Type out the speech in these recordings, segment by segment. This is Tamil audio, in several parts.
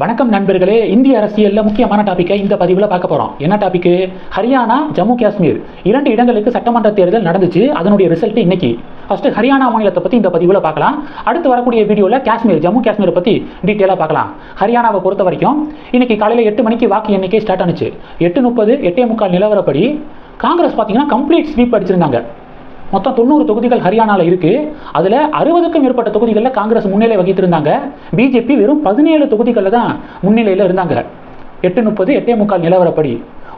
வணக்கம் நண்பர்களே இந்திய அரசியலில் முக்கியமான டாப்பிக்கை இந்த பதிவில் பார்க்க போகிறோம் என்ன டாபிக் ஹரியானா ஜம்மு காஷ்மீர். இரண்டு இடங்களுக்கு சட்டமன்ற தேர்தல் நடந்துச்சு. அதனுடைய ரிசல்ட் இன்னைக்கு. ஃபர்ஸ்ட் ஹரியானா மாநிலத்தை பற்றி இந்த பதிவில் பார்க்கலாம். அடுத்து வரக்கூடிய வீடியோவில் காஷ்மீர் ஜம்மு காஷ்மீரை பற்றி டீட்டெயிலாக பார்க்கலாம். ஹரியானாவை பொறுத்த வரைக்கும் இன்னைக்கு காலையில் எட்டு மணிக்கு வாக்கு எண்ணிக்கை ஸ்டார்ட் ஆனிச்சு. எட்டு முப்பது எட்டே முக்கால் நிலவரப்படி காங்கிரஸ் பார்த்தீங்கன்னா கம்ப்ளீட் ஸ்வீப் அடிச்சிருந்தாங்க. மொத்தம் தொண்ணூறு தொகுதிகள் ஹரியானாவில் இருக்கு. அதில் அறுபதுக்கும் மேற்பட்ட தொகுதிகளில் காங்கிரஸ் முன்னிலை வகித்திருந்தாங்க. பிஜேபி வெறும் பதினேழு தொகுதிகளில் தான் முன்னிலையில் இருந்தாங்க. எட்டு முப்பது எட்டே முக்கால் நிலவரப்படி.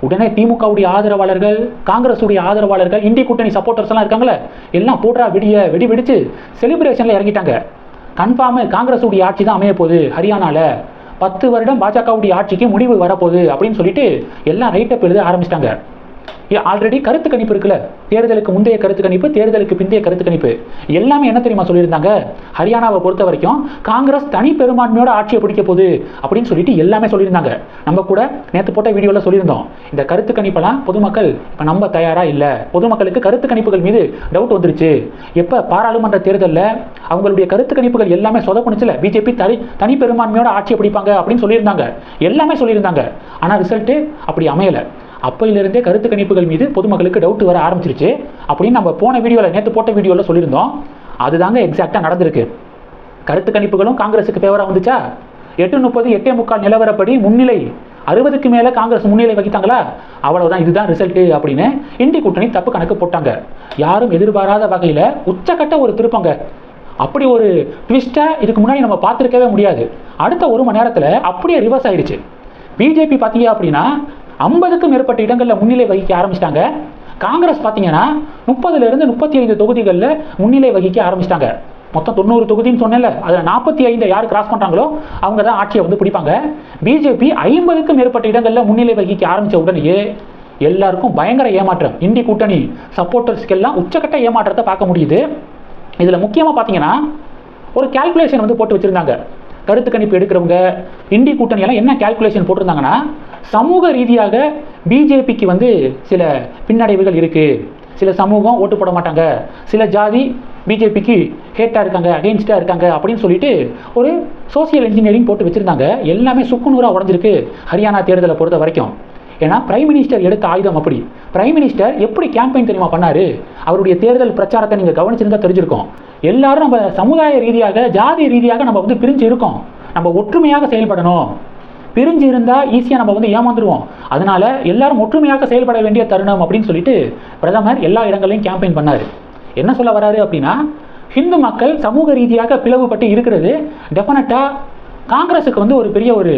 உடனே திமுகவுடைய ஆதரவாளர்கள் காங்கிரஸுடைய ஆதரவாளர்கள் இந்திய கூட்டணி சப்போர்ட்டர்ஸ் எல்லாம் இருக்காங்களே எல்லாம் போடுறா விடிய வெடி வெடிச்சு செலிப்ரேஷனில் இறங்கிட்டாங்க. கன்ஃபார்மு காங்கிரஸுடைய ஆட்சி தான் அமைய போகுது ஹரியானாவில் பத்து வருடம் பாஜகவுடைய ஆட்சிக்கு முடிவு வரப்போகுது அப்படின்னு சொல்லிட்டு எல்லாம் ரைட்டப் எழுத ஆரம்பிச்சிட்டாங்க. ஆல்ரெடி கருத்து கணிப்பு இருக்குல்ல. தேர்தலுக்கு முந்தைய கருத்து கணிப்பு தேர்தலுக்கு பிந்தைய கருத்து கணிப்பு. எல்லாமே என்ன தெரியுமா சொல்லியிருந்தாங்க? ஹரியானாவை பொறுத்த வரைக்கும் காங்கிரஸ் தனி பெரும்பான்மையோட ஆட்சியை பிடிக்க போகுது அப்படின்னு சொல்லிட்டு எல்லாமே சொல்லியிருந்தாங்க. நம்ம கூட நேற்று போட்ட வீடியோவில் சொல்லியிருந்தோம். இந்த கருத்து கணிப்பெல்லாம் பொதுமக்கள் இப்போ நம்ப தயாரா இல்லை. பொதுமக்களுக்கு கருத்து கணிப்புகள் மீது டவுட் வந்துருச்சு. எப்போ பாராளுமன்ற தேர்தலில் அவங்களுடைய கருத்து கணிப்புகள் எல்லாமே சொதப்புனுச்சுல. பிஜேபி தனி தனி பெரும்பான்மையோட ஆட்சியை பிடிப்பாங்க அப்படின்னு சொல்லியிருந்தாங்க. எல்லாமே சொல்லியிருந்தாங்க. ஆனால் ரிசல்ட்டு அப்படி அமையலை. அப்போயிலிருந்தே கருத்து கணிப்புகள் மீது பொதுமக்களுக்கு டவுட் வர ஆரம்பிச்சிருச்சு. அப்படின்னு நம்ம போன வீடியோவில் நேற்று போட்ட வீடியோவில் சொல்லியிருந்தோம். அதுதாங்க எக்ஸாக்டாக நடந்திருக்கு. கருத்து கணிப்புகளும் காங்கிரஸுக்கு ஃபேவராக வந்துச்சா? எட்டு முப்பது எட்டே முக்கால் நிலவரப்படி முன்னிலை. அறுபதுக்கு மேலே காங்கிரஸ் முன்னிலை வகித்தாங்களா? அவ்வளவுதான் இதுதான் ரிசல்ட்டு அப்படின்னு இந்தி கூட்டணி தப்பு கணக்கு போட்டாங்க. யாரும் எதிர்பாராத வகையில் உச்சக்கட்ட ஒரு திருப்பங்க. அப்படி ஒரு ட்விஸ்ட்டை இதுக்கு முன்னாடி நம்ம பார்த்துருக்கவே முடியாது. அடுத்த ஒரு மணி நேரத்தில் அப்படியே ரிவர்ஸ் ஆயிடுச்சு. பிஜேபி பார்த்தீங்க அப்படின்னா ஐம்பதுக்கும் மேற்பட்ட இடங்களில் முன்னிலை வகிக்க ஆரம்பிச்சிட்டாங்க. காங்கிரஸ் பார்த்தீங்கன்னா முப்பதுலேருந்து முப்பத்தி ஐந்து தொகுதிகளில் முன்னிலை வகிக்க ஆரம்பிச்சிட்டாங்க. மொத்தம் தொண்ணூறு தொகுதின்னு சொன்னேன்ல. அதில் நாற்பத்தி ஐந்து யார் கிராஸ் பண்ணுறாங்களோ அவங்க தான் ஆட்சியை வந்து பிடிப்பாங்க. பிஜேபி ஐம்பதுக்கும் மேற்பட்ட இடங்களில் முன்னிலை வகிக்க ஆரம்பித்த உடனேயே எல்லாருக்கும் பயங்கர ஏமாற்றம். இந்தி கூட்டணி சப்போர்ட்டர்ஸ்க்கெல்லாம் உச்சக்கட்ட ஏமாற்றத்தை பார்க்க முடியுது. இதில் முக்கியமாக பார்த்தீங்கன்னா ஒரு கால்குலேஷன் வந்து போட்டு வச்சுருந்தாங்க. கருத்து கணிப்பு எடுக்கிறவங்க இந்தி கூட்டணியெல்லாம் என்ன கால்குலேஷன் போட்டிருந்தாங்கன்னா சமூக ரீதியாக பிஜேபிக்கு வந்து சில பின்னடைவுகள் இருக்குது சில சமூகம் ஓட்டு போட மாட்டாங்க. சில ஜாதி பிஜேபிக்கு ஹேட்டாக இருக்காங்க அகெயின்ஸ்டாக இருக்காங்க அப்படின்னு சொல்லிட்டு ஒரு சோசியல் இன்ஜினியரிங் போட்டு வச்சுருந்தாங்க. எல்லாமே சுக்குநூறாக உடஞ்சிருக்கு ஹரியானா தேர்தலை பொறுத்த வரைக்கும். ஏன்னா பிரைம் மினிஸ்டர் எடுத்த ஆயுதம் அப்படி. பிரைம் மினிஸ்டர் எப்படி கேம்பெயின் தெரியுமா பண்ணாரு? அவருடைய தேர்தல் பிரச்சாரத்தை நீங்கள் கவனிச்சிருந்தா தெரிஞ்சிருக்கோம். எல்லாரும் நம்ம சமுதாய ரீதியாக ஜாதி ரீதியாக நம்ம வந்து பிரிஞ்சு இருக்கோம். நம்ம ஒற்றுமையாக செயல்படணும். பிரிஞ்சு இருந்தால் ஈஸியாக நம்ம வந்து ஏமாந்துருவோம். அதனால எல்லாரும் ஒற்றுமையாக செயல்பட வேண்டிய தருணம் அப்படின்னு சொல்லிட்டு பிரதமர் எல்லா இடங்களையும் கேம்பெயின் பண்ணார். என்ன சொல்ல வராரு அப்படின்னா ஹிந்து மக்கள் சமூக ரீதியாக பிளவுபட்டு இருக்கிறது டெஃபினட்டாக காங்கிரஸுக்கு வந்து ஒரு பெரிய ஒரு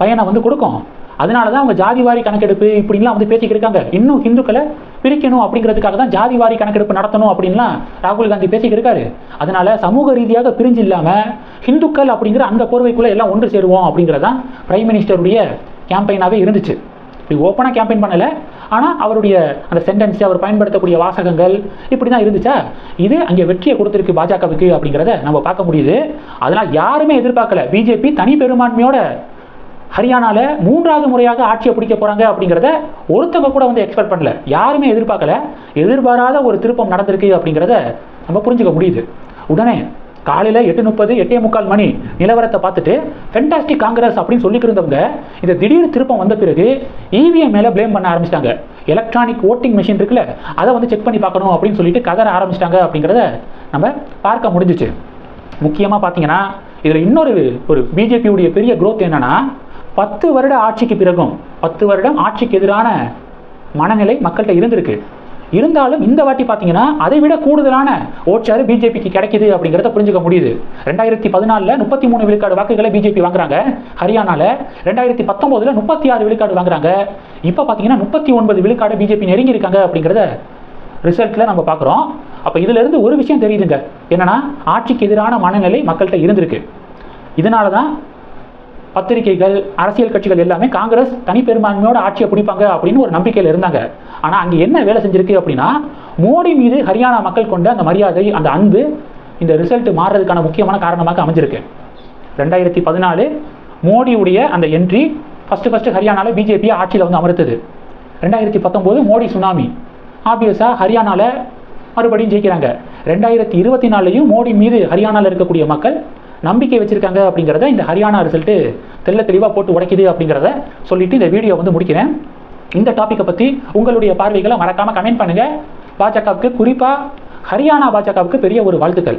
பயனை வந்து கொடுக்கும். அதனால தான் அவங்க ஜாதிவாரி கணக்கெடுப்பு இப்படின்லாம் வந்து பேசிக்கிட்டு இருக்காங்க. இன்னும் ஹிந்துக்களை பிரிக்கணும் அப்படிங்கிறதுக்காக தான் ஜாதிவாரி கணக்கெடுப்பு நடத்தணும் அப்படின்லாம் ராகுல் காந்தி பேசிக்கிட்டு இருக்காரு. அதனால சமூக ரீதியாக பிரிஞ்சு இல்லாமல் ஹிந்துக்கள் அப்படிங்கிற அந்த போர்வைக்குள்ளே எல்லாம் ஒன்று சேருவோம் அப்படிங்கிறதான் பிரைம் மினிஸ்டருடைய கேம்பெயினாகவே இருந்துச்சு. இப்படி ஓப்பனாக கேம்பெயின் பண்ணலை. ஆனால் அவருடைய அந்த சென்டென்ஸ் அவர் பயன்படுத்தக்கூடிய வாசகங்கள் இப்படி தான் இருந்துச்சா? இது அங்கே வெற்றியை கொடுத்துருக்கு பாஜகவுக்கு அப்படிங்கிறத நம்ம பார்க்க முடியுது. அதனால் யாருமே எதிர்பார்க்கல. பிஜேபி தனி பெரும்பான்மையோட ஹரியானாவில் மூன்றாவது முறையாக ஆட்சியை பிடிக்க போகிறாங்க அப்படிங்கிறத ஒருத்தவங்க கூட வந்து எக்ஸ்பெக்ட் பண்ணல. யாருமே எதிர்பார்க்கல. எதிர்பாராத ஒரு திருப்பம் நடந்திருக்கு அப்படிங்கிறத நம்ம புரிஞ்சுக்க முடியுது. உடனே காலையில் எட்டு முப்பது எட்டே முக்கால் மணி நிலவரத்தை பார்த்துட்டு ஃபென்டாஸ்டிக் காங்கிரஸ் அப்படின்னு சொல்லிக்கிருந்தவங்க இந்த திடீர் திருப்பம் வந்த பிறகு இவிஎம் மேலே ப்ளேம் பண்ண ஆரம்பிச்சிட்டாங்க. எலக்ட்ரானிக் ஓட்டிங் மிஷின் இருக்குல்ல அதை வந்து செக் பண்ணி பார்க்கணும் அப்படின்னு சொல்லிட்டு கதற ஆரம்பிச்சிட்டாங்க அப்படிங்கிறத நம்ம பார்க்க முடிஞ்சிச்சு. முக்கியமாக பார்த்தீங்கன்னா இதில் இன்னொரு ஒரு பிஜேபியுடைய பெரிய க்ரோத் என்னன்னா பத்து வருட ஆட்சிக்கு பிறகும் பத்து வருடம் ஆட்சிக்கு எதிரான மனநிலை மக்கள்கிட்ட இருந்திருக்கு. இருந்தாலும் இந்த வாட்டி பார்த்தீங்கன்னா அதை விட கூடுதலான ஓட்சாரு பிஜேபிக்கு கிடைக்குது அப்படிங்கிறத புரிஞ்சுக்க முடியுது. ரெண்டாயிரத்தி பதினாலில் முப்பத்தி மூணு விழுக்காடு வாக்குகளை பிஜேபி வாங்குறாங்க. ஹரியானாவில் ரெண்டாயிரத்தி பத்தொம்போதில் முப்பத்தி ஆறு விழுக்காடு வாங்குறாங்க. இப்போ பார்த்தீங்கன்னா முப்பத்தி ஒன்பது விழுக்காடு பிஜேபி நெருங்கி இருக்காங்க அப்படிங்கிறத ரிசல்ட்டில் நம்ம பார்க்குறோம் அப்போ இதிலிருந்து ஒரு விஷயம் தெரியுதுங்க. என்னென்னா ஆட்சிக்கு எதிரான மனநிலை மக்கள்கிட்ட இருந்திருக்கு. இதனால தான் பத்திரிகைகள் அரசியல் கட்சிகள் எல்லாமே காங்கிரஸ் தனி பெரும்பான்மையோட ஆட்சியை பிடிப்பாங்க அப்படின்னு ஒரு நம்பிக்கையில் இருந்தாங்க. ஆனால் அங்கே என்ன வேலை செஞ்சிருக்கு அப்படின்னா மோடி மீது ஹரியானா மக்கள் கொண்ட அந்த மரியாதை அந்த அன்பு இந்த ரிசல்ட் மாறுறதுக்கான முக்கியமான காரணமாக அமைஞ்சிருக்கு. ரெண்டாயிரத்தி பதினாலு மோடியுடைய அந்த என்ட்ரி ஃபஸ்ட்டு ஃபஸ்ட்டு ஹரியானாவில் பிஜேபியை ஆட்சியில் வந்து அமர்த்தது. ரெண்டாயிரத்தி பத்தொம்போது மோடி சுனாமி. ஆப்வியஸாக ஹரியானாவில் மறுபடியும் ஜெயிக்கிறாங்க. ரெண்டாயிரத்தி இருபத்தி நாலுலையும் மோடி மீது ஹரியானாவில் இருக்கக்கூடிய மக்கள் நம்பிக்கை வச்சுருக்காங்க அப்படிங்கிறத இந்த ஹரியானா ரிசல்ட்டு தெல்ல தெளிவாக போட்டு உடைக்குது அப்படிங்கிறத சொல்லிவிட்டு இந்த வீடியோ வந்து முடிக்கிறேன். இந்த டாப்பிக்கை பற்றி உங்களுடைய பார்வைகளை மறக்காமல் கமெண்ட் பண்ணுங்கள் பாஜகவுக்கு குறிப்பாக ஹரியானா பாஜகவுக்கு பெரிய ஒரு வாழ்த்துக்கள்.